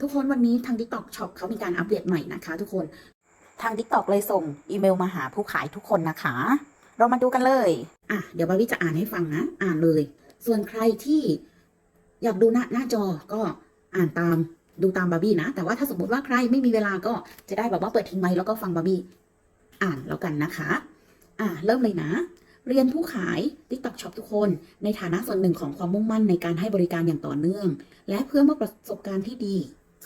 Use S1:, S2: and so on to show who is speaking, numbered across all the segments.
S1: ทุกคนวันนี้ทาง TikTok Shop เขามีการอัปเดตใหม่นะคะ ทุกคนทาง TikTok เลยส่งอีเมลมาหาผู้ขายทุกคนนะคะ เรามาดูกันเลย อะ เดี๋ยวบาร์บี้จะอ่านให้ฟังนะ อ่านเลย ส่วนใครที่อยากดูหน้าหน้าจอก็อ่านตามดูตามบาร์บี้นะ แต่ว่าถ้าสมมติว่าใครไม่มีเวลาก็จะได้แบบว่าเปิดทิ้งไว้แล้วก็ฟังบาร์บี้อ่านแล้วกันนะคะ อะเริ่มเลยนะ เรียนผู้ขาย TikTok Shop ทุกคน ในฐานะส่วนหนึ่งของความมุ่งมั่นในการให้บริการอย่างต่อเนื่อง และเพื่อมอบประสบการณ์ที่ดี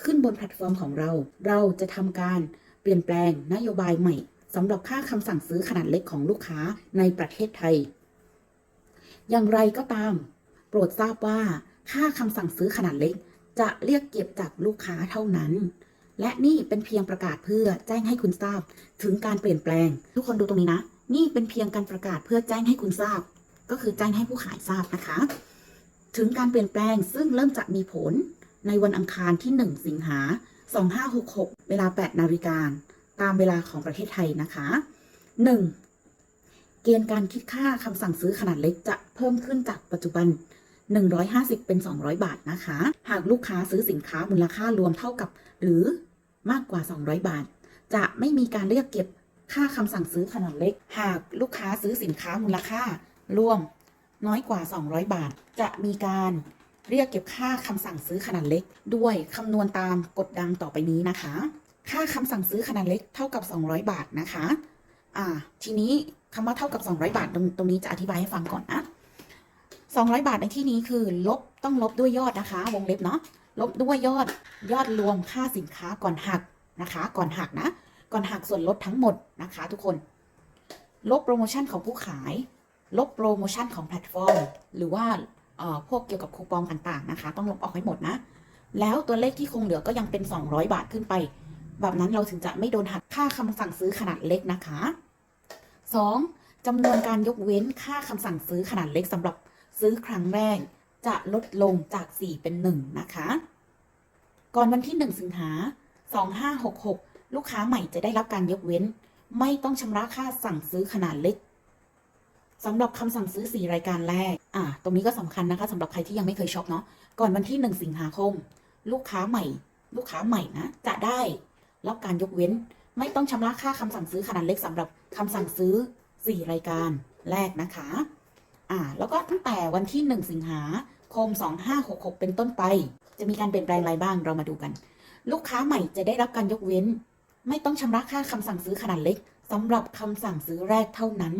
S1: ขึ้นบนแพลตฟอร์มของเรา เราจะทำการเปลี่ยนแปลงนโยบายใหม่สำหรับค่าคำสั่งซื้อขนาดเล็กของลูกค้าในประเทศไทย อย่างไรก็ตาม โปรดทราบว่าค่าคำสั่งซื้อขนาดเล็ก จะเรียกเก็บจากลูกค้าเท่านั้น และนี่เป็นเพียงประกาศเพื่อแจ้งให้คุณทราบ ถึงการเปลี่ยนแปลง ทุกคนดูตรงนี้นะ นี่เป็นเพียงการประกาศเพื่อแจ้งให้คุณทราบ ก็คือแจ้งให้ผู้ขายทราบนะคะ ถึงการเปลี่ยนแปลงซึ่งเริ่มจะมีผล ในวันอังคารที่ 1 สิงหา 2566 เวลา 8 นาฬิกาตามเวลาของประเทศไทยนะคะ 1. เกณฑ์การคิดค่าคำสั่งซื้อขนาดเล็กจะเพิ่มขึ้นจากปัจจุบัน 150 เป็น 200 บาทนะคะ หากลูกค้าซื้อสินค้ามูลค่ารวมเท่ากับ หรือมากกว่า 200 บาท จะไม่มีการเรียกเก็บค่าคำสั่งซื้อขนาดเล็ก หากลูกค้าซื้อสินค้ามูลค่ารวมน้อยกว่า 200 บาท จะมีการ เรียกเก็บค่าคำสั่งซื้อขนาดเล็ก ด้วยคำนวณตามกฎดังต่อไปนี้นะคะ ค่าคำสั่งซื้อขนาดเล็กเท่ากับ 200 บาทนะคะ อ่า ทีนี้คำว่าเท่ากับ 200 บาทตรงตรงนี้จะอธิบายให้ฟังก่อนนะ200 บาทในที่นี้คือ ลบต้องลบด้วยยอดนะคะ วงเล็บเนาะลบด้วยยอดยอดรวมค่าสินค้าก่อนหักนะคะ ก่อนหักนะ ก่อนหักส่วนลดทั้งหมดนะคะ ทุกคน ลบโปรโมชั่นของผู้ขาย ลบโปรโมชั่นของแพลตฟอร์ม หรือว่า พวกเกี่ยวกับคูปองต่างๆนะคะ ต้องลบออกให้หมดนะ แล้วตัวเลขที่คงเหลือก็ยังเป็น 200 บาทขึ้นไป แบบนั้นเราถึงจะไม่โดนหักค่าคำสั่งซื้อขนาดเล็กนะคะ 2. จำนวนการยกเว้นค่าคำสั่งซื้อขนาดเล็กสำหรับซื้อครั้งแรก จะลดลงจาก 4 เป็น 1 นะคะ ก่อนวันที่ 1 สิงหา2566 ลูกค้าใหม่จะได้รับการยกเว้น ไม่ต้องชำระค่าสั่งซื้อขนาดเล็ก สำหรับคำสั่งซื้อ 4 รายการแรก อ่า ตรงนี้ก็สำคัญนะคะสำหรับใครที่ยังไม่เคยช็อปเนาะ ก่อนวันที่ 1 สิงหาคม ลูกค้าใหม่ ลูกค้าใหม่นะ จะได้รับการยกเว้น ไม่ต้องชำระค่าคำสั่งซื้อขนาดเล็กสำหรับคำสั่งซื้อ 4 รายการแรกนะคะ อ่า แล้วก็ตั้งแต่วันที่ 1 สิงหาคม 2566 เป็นต้นไป จะมีการเปลี่ยนแปลงอะไรบ้าง เรามาดูกัน ลูกค้าใหม่จะได้รับการยกเว้น ไม่ต้องชำระค่าคำสั่งซื้อขนาดเล็กสำหรับคำสั่งซื้อแรกเท่านั้น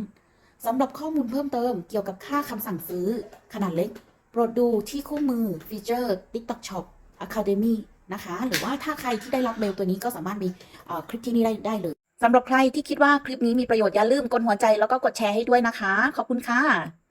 S1: สำหรับข้อมูลเพิ่มเติมเกี่ยวกับค่าคำสั่งซื้อ ขนาดเล็ก โปรดดูที่คู่มือฟีเจอร์ TikTok Shop Academy นะคะ หรือว่าถ้าใครที่ได้รับเมลตัวนี้ก็สามารถมีคลิปที่นี่ได้ได้เลยสำหรับใครที่คิดว่าคลิปนี้มีประโยชน์อย่าลืมกดหัวใจแล้วก็กดแชร์ให้ด้วยนะคะ ขอบคุณค่ะ